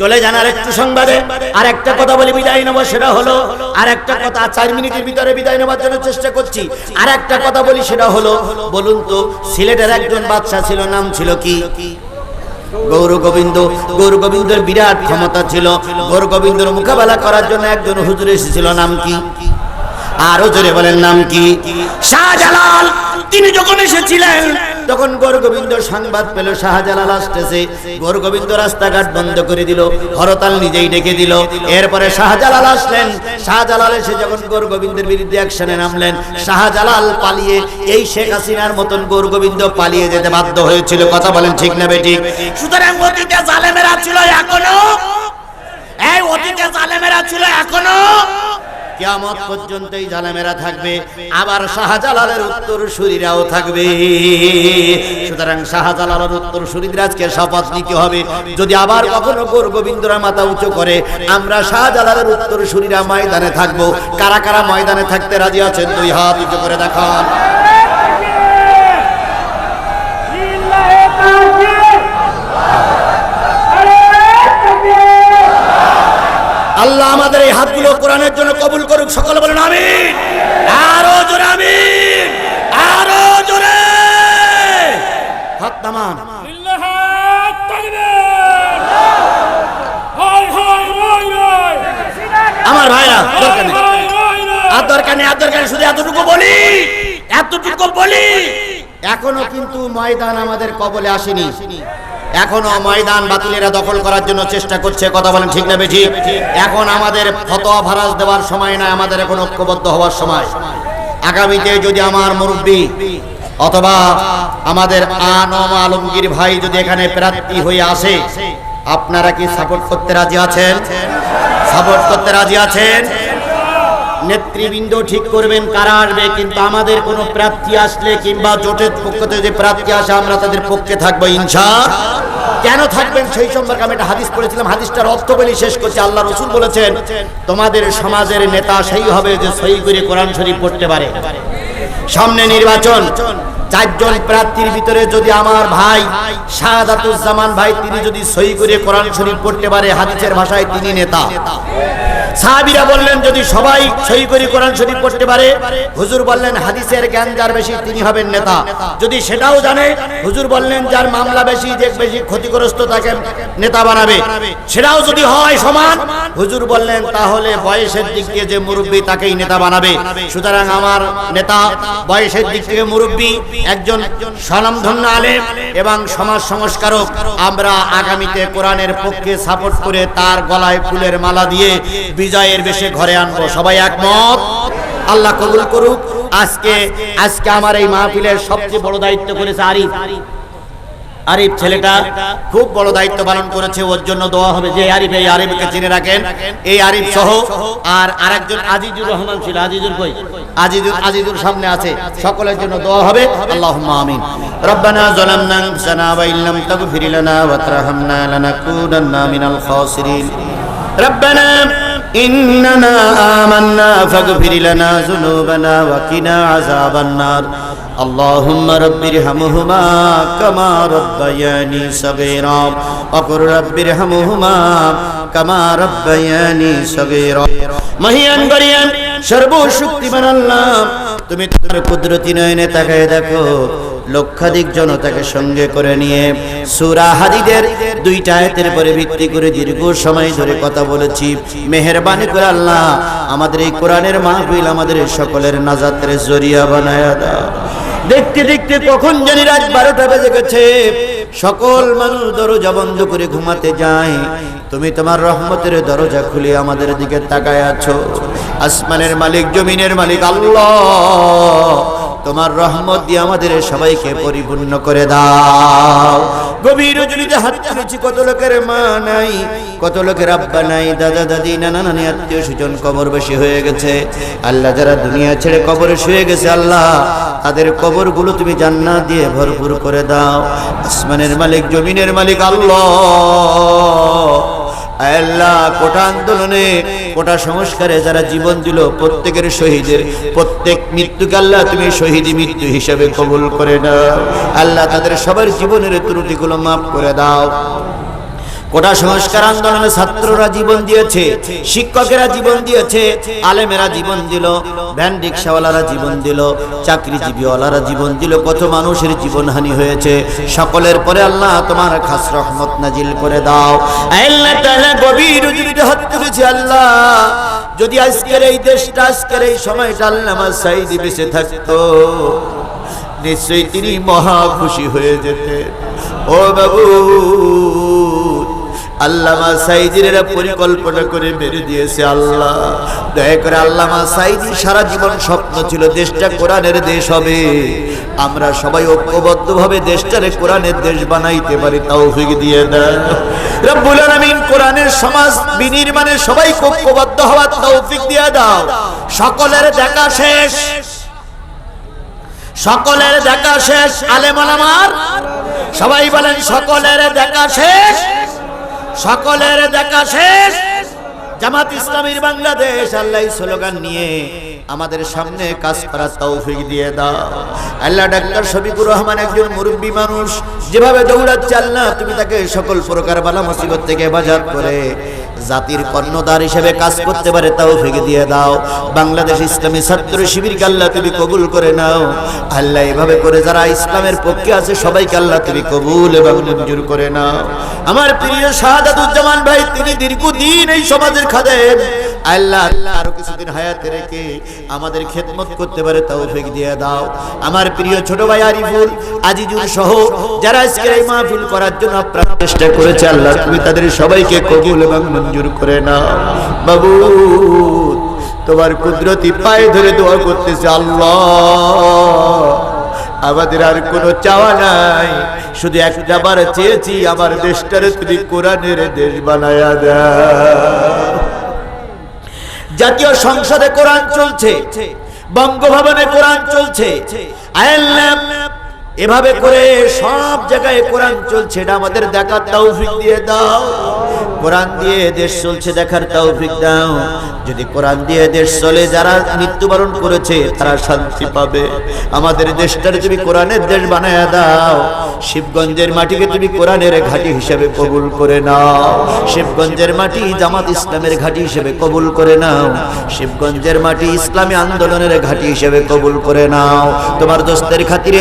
চলে যান আর একটু সংবাদে। আর একটা কথা বলে, বিদায় নেব, সেটা হলো আর একটা কথা চার মিনিটের ভিতরে বিদায় নেবার জন্য চেষ্টা করছি। আর একটা কথা বলি, সেটা হলো, বলুন তো, সিলেটের একজন বাচ্চা ছিল, নাম ছিল কি? গৌর গোবিন্দ। গৌর গোবিন্দের বিরাট ক্ষমতা ছিল। গৌর গোবিন্দর মোকাবেলা করার জন্য একজন হুজুর এসেছিল, নাম কি? আরও জোরে বলেন, নাম কি? শাহজালাল। তিনি যখন এসেছিলেন তখন গোবিন্দ সংবাদ পেল, শাহজালাল আসতেছে। গোবিন্দ রাস্তাঘাট বন্ধ করে দিল, হরতাল নিজেই ডেকে দিল। এরপরে শাহজালাল আসলেন। শাহজালাল এসে যখন গোবিন্দের বিরুদ্ধে অ্যাকশনে নামলেন, শাহজালাল পালিয়ে এই শেখ হাসিনার মতন গোবিন্দ পালিয়ে যেতে বাধ্য হয়েছিল। কথা বলেন ঠিক না বেটি সুতরাং অতীতে জালেমেরা ছিল এখনও। এই অতীতে জালেমেরা ছিল এখনও। কিয়ামত পর্যন্ত এই জালেমেরা থাকবে, আবার শাহজালালের উত্তর শরীরাও থাকবে। সুতরাং শাহজালালের উত্তর শরীর আজকে শপথ নিতে হবে। যদি আবার কখনো গোর গোবিন্দরা মাথা উঁচু করে, আমরা শাহজালালের উত্তর শরীরা ময়দানে থাকব। কারা কারা ময়দানে থাকতে রাজি আছেন দুই হাত উঁচু করে দেখান। আল্লাহ আমাদের এই হাতগুলো কোরআনের জন্য কবুল করুক সকল বলেন আমি আরও জোরে আমি আরও জোরে। হাত নামান। আমার ভাইরা দরকার নেই। আর দরকার নেই আর দরকার শুধু এতটুকু বলি এতটুকু বলি। এখনও কিন্তু ময়দান আমাদের কবলে আসেনি। এখনও ময়দান বাতিলেরা দখল করার জন্য চেষ্টা করছে, কথা বলেন ঠিক না বেঠি? এখন আমাদের ফতোয়া ভারাজ দেওয়ার সময় না আমাদের এখন ঐক্যবদ্ধ হওয়ার সময়। আগামীতে যদি আমার মুরব্বী অথবা আমাদের আনম আলমগীর ভাই যদি এখানে প্রার্থী হয়ে আসে, আপনারা কি সাপোর্ট করতে রাজি আছেন? সাপোর্ট করতে রাজি আছেন? নেতৃবৃন্দ ঠিক করবেন, কারা আসবে, কিন্তু আমাদের কোনো প্রার্থী আসলে কিংবা জোটের পক্ষ থেকে যে প্রার্থী আসে, আমরা তাদের পক্ষে থাকব, ইনশা কেন থাকবেন? সেই সম্পর্কে আমি একটা হাদিস পড়েছিলাম। হাদিসটার অর্থ বলি শেষ করছি। আল্লাহ রসুল বলেছেন, তোমাদের সমাজের নেতা সেই হবে যে সই করে কোরআন শরীফ পড়তে পারে। সামনে নির্বাচন। চারজন প্রার্থীর ভিতরে যদি আমার ভাই শাহাদাতুজ্জামান ভাই, তিনি যদি সই করে কোরআন শরীফ পড়তে পারে, হাদিসের ভাষায় তিনি নেতা। সাহাবিরা বললেন, যদি সবাই সই করে কোরআন শরীফ পড়তে পারে, হুজুর বললেন, হাদিসের জ্ঞান যার বেশি তিনি হবেন নেতা। যদি সেটাও জানে, হুজুর বললেন, যার মামলা বেশি যে বেশি ক্ষতিগ্রস্ত, তাকে নেতা বানাবে। সেটাও যদি হয় সমান, হুজুর বললেন, তাহলে বয়সের দিক দিয়ে যে মুরব্বী, তাকেই নেতা বানাবে। সুতরাং আমার নেতা, বয়সের দিক থেকে মুরব্বী, একজন স্বনামধন্য আলেম এবং সমাজ সংস্কারক। আমরা আগামীতে কোরআনের পক্ষে সাপোর্ট করে তার গলায় ফুলের মালা দিয়ে বিজয়ের বেশে ঘরে আনব, সবাই একমত? আল্লাহ কবুল করুক। আজকে আজকে আমার এই মাহফিলের সবচেয়ে বড় দায়িত্ব করেছে আরিফ। আরিফ ছেলেটা খুব বড় দায়িত্ব পালন করেছে, ওর জন্য দোয়া হবে যে আরিফ, এই আরিফকে চিনে রাখেন। এই আরিফ সহ, আর আরেকজন আজিজুর রহমান ছিল, আজিজুর কই? আজিজুর আজিজুর সামনে আছে, সকলের জন্য দোয়া হবে। আল্লাহুম্মা আমিন। রব্বানা জালামনা আনফুসানা ওয়া ইল্লাম তাগফির লানা ওয়া তারহামনা লানাকুনান্না মিনাল খাসিরিন। রব্বানা إننا آمنا فاغفر لنا ذنوبنا وقنا عذاب النار اللهم رب ارحمهما كما ربياني صغيرا وقل رب ارحمهما كما ربياني صغيرا মহিয়ান গরিয়ান সর্বশক্তিমান আল্লাহ তুমি তোমার কুদরতি নয়নে তাকায় দেখো লক্ষাধিক জনতাকে সঙ্গে করে নিয়ে সুরা হাদিদের দুইটা আয়াতের পরে ভিত্তি করে দীর্ঘ সময় ধরে কথা বলেছি। মেহেরবানি করে আল্লাহ আমাদের এই কোরআনের মাহফিল আমাদের সকলের নাজাতের জরিয়া বানায় দাও। দেখতে দেখতে কখন জানি রাত বারোটা বেজে গেছে। সকল মানুষ দরজা বন্ধ করে ঘুমাতে যায়। তুমি তোমার রহমতের দরজা খুলে আমাদের দিকে তাকায় আছো। আসমানের মালিক, জমিনের মালিক, আল্লাহ। তোমার রহমত দিয়ে আমাদের সবাইকে পরিপূর্ণ করে দাও। গভীর রজনীতে হাত তুলেছি, কত লোকের মা নাই, কত লোকের আব্বা নাই, দাদা, দাদি, নানা, নানি, আত্মীয় স্বজন, কবর বেশি হয়ে গেছে। আল্লাহ যারা দুনিয়া ছেড়ে কবরে শুয়ে গেছে, আল্লাহ, তাদের কবরগুলো তুমি জান্নাত দিয়ে ভরপুর করে দাও। আসমানের মালিক, জমিনের মালিক, আল্লাহ। আল্লাহ, কোটা কোটা সংস্কারে যারা জীবন দিল প্রত্যেকের শহীদের, প্রত্যেক মৃত্যুকে আল্লাহ তুমি শহীদি মৃত্যু হিসাবে কবুল করে নাও। আল্লাহ তাদের সবার জীবনের ত্রুটি গুলো মাফ করে দাও। কোটা সংস্কার আন্দোলনে ছাত্ররা জীবন দিয়েছে, শিক্ষকেরা জীবন দিয়েছে, আলেমেরা জীবন দিল ভ্যান রিক্সাওয়ালারা জীবন দিল, চাকরিজীবীওয়ালারা জীবন দিল, কত মানুষের জীবনহানি হয়েছে। সকলের পরে আল্লাহ তোমার খাস রহমত নাজিল করে দাও। আল্লাহ আল্লাহ। যদি আজকের এই দেশটা, আজকের এই সময়টা আল্লামা সাইদি বেঁচে থাকতো, নিশ্চয়ই তিনি মহা খুশি হয়ে যেতেন। ও বাবু আল্লামা এরা পরিকল্পনা করে মেরে দিয়েছে আল্লাহ। দয়া করে আল্লামা সাইদি সারা জীবন স্বপ্ন ছিল, দেশটা কোরআনের দেশ হবে। আমরা সবাই ঐক্যবদ্ধভাবে দেশটারে কোরআনের দেশ বানাইতে পারি, তৌফিক দিয়ে দেন। কোরআনের সমাজ সবাই হওয়ার দিয়ে দাও। সকলের দেখা শেষ। সকলের শেষ। সবাই বলেন, সকলের দেখা শেষ। সকলের দেখা শেষ। জামাত ইসলামীর বাংলাদেশ আল্লাহ স্লোগান নিয়ে আমাদের সামনে কাজ করার তৌফিক দিয়ে দাও। আল্লাহ ডাক্তার শফিকুর রহমান একজন মুরব্বী মানুষ। যেভাবে দৌড়াচ্ছে আল্লাহ, তুমি তাকে সকল প্রকার বালা মুসিবত থেকে বাজার করে। জাতির কর্ণধার হিসেবে কাজ করতে পারে তাও ফেঁকে দিয়ে দাও। বাংলাদেশ ইসলামী ছাত্র শিবির আল্লাহ তুমি কবুল করে নাও। আল্লাহ এভাবে করে যারা ইসলামের পক্ষে আছে, সবাইকে আল্লাহ তুমি কবুল এবং মঞ্জুর করে নাও। আমার প্রিয় শাহাদাতুজ্জামান ভাই, তিনি দীর্ঘদিন এই সমাজের খাদেম। আল্লাহ আল্লাহ আরও কিছুদিন হায়াতে রেখে আমাদের খেদমত করতে পারে তৌফিক দিয়ে দাও। আমার প্রিয় ছোট ভাই আরিফুল, আজিজুল সহ যারা আজকে এই মাহফিল করার জন্য আপ্রাণ চেষ্টা করেছে, আল্লাহ তুমি তাদের সবাইকে কবুল এবং মঞ্জুর করে নাও। বাবু তোমার কুদরতি পায়ে ধরে দোয়া করতেছে আল্লাহ। আমাদের আর কোনো চাওয়া নাই, শুধু একটা বার চেয়েছি, আমার দেশটারে তুমি কোরআনের দেশ বানায়া দাও। জাতীয় সংসদে কোরআন চলছে বঙ্গভবনে কোরআন চলছে। আয়াল্লাহ এভাবে করে সব জায়গায় কোরআন চলছে, এটা আমাদের দেখার তৌফিক দিয়ে দাও। কোরআন দিয়ে দেশ চলছে, দেখার তৌফিক দাও। যদি কোরআন দিয়ে দেশ চলে, যারা মৃত্যুবরণ করেছে, তারা শান্তি পাবে। আমাদের দেশটারে তুমি কোরআনের দেশ বানায় দাও। শিবগঞ্জের মাটিকে তুমি কোরআনের ঘাঁটি হিসেবে কবুল করে নাও। শিবগঞ্জের মাটি জামাত ইসলামের ঘাঁটি হিসেবে কবুল করে নাও। শিবগঞ্জের মাটি ইসলামী আন্দোলনের ঘাঁটি হিসেবে কবুল করে নাও। তোমার দোস্তের খাতিরে